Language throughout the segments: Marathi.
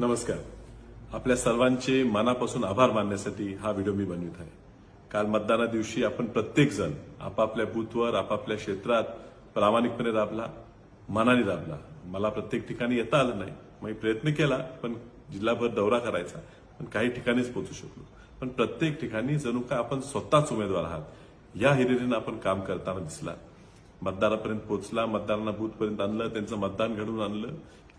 नमस्कार. आपल्या सर्वांचे मनापासून आभार मानण्यासाठी हा व्हिडिओ मी बनवित आहे. काल मतदाना दिवशी आपण प्रत्येकजण आपापल्या बूथवर आपापल्या क्षेत्रात प्रामाणिकपणे राबला मनाने राबला मला प्रत्येक ठिकाणी येता आलं नाही. मी प्रयत्न केला पण जिल्हाभर दौरा करायचा. पण काही ठिकाणीच पोहोचू शकलो. पण प्रत्येक ठिकाणी जणू का आपण स्वतःच उमेदवार आहात या हिरिरीनं आपण काम करताना दिसला. मतदारापर्यंत पोहोचला मतदारांना बूथपर्यंत आणलं त्यांचं मतदान घडवून आणलं.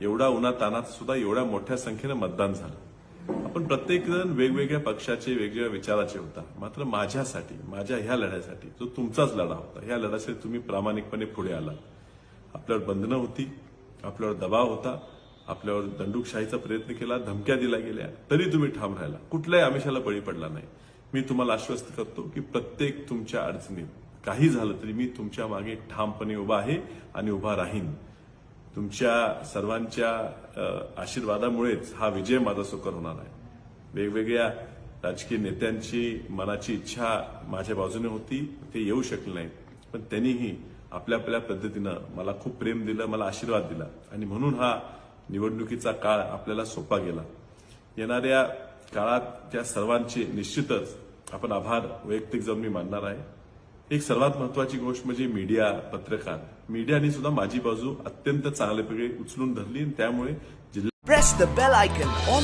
एवढा उन्हा तानात सुद्धा एवढ्या मोठ्या संख्येनं मतदान झालं. आपण प्रत्येक जण वेगवेगळ्या पक्षाचे वेगवेगळ्या विचाराचे होता. मात्र माझ्यासाठी माझ्या ह्या लढ्यासाठी जो तुमचाच लढा होता ह्या लढ्यासाठी तुम्ही प्रामाणिकपणे पुढे आला. आपल्यावर बंधनं होती आपल्यावर दबाव होता आपल्यावर दंडुकशाहीचा प्रयत्न केला धमक्या दिल्या गेल्या तरी तुम्ही ठाम राहिला. कुठल्याही आमिषाला बळी पडला नाही. मी तुम्हाला आश्वस्त करतो की प्रत्येक तुमच्या अडचणीत काही झालं तरी मी तुमच्या मागे ठामपणे उभा आहे आणि उभा राहीन. तुमच्या सर्वांच्या आशीर्वादामुळेच हा विजय माझा सुकर होणार आहे. वेगवेगळ्या राजकीय नेत्यांची मनाची इच्छा माझ्या बाजूने होती ते येऊ शकले नाही पण त्यांनीही आपल्या आपल्या पद्धतीनं मला खूप प्रेम दिलं मला आशीर्वाद दिला. आणि म्हणून हा निवडणुकीचा काळ आपल्याला सोपा गेला. येणाऱ्या काळात त्या सर्वांचे निश्चितच आपण आभार वैयक्तिक जाऊन मी मानणार आहे. एक सर्वात महत्वाची गोष्ट म्हणजे मीडिया पत्रकार. मीडियाने सुद्धा माझी बाजू अत्यंत चांगल्यापैकी उचलून धरली आणि त्यामुळे जिल्हा Press the bell icon on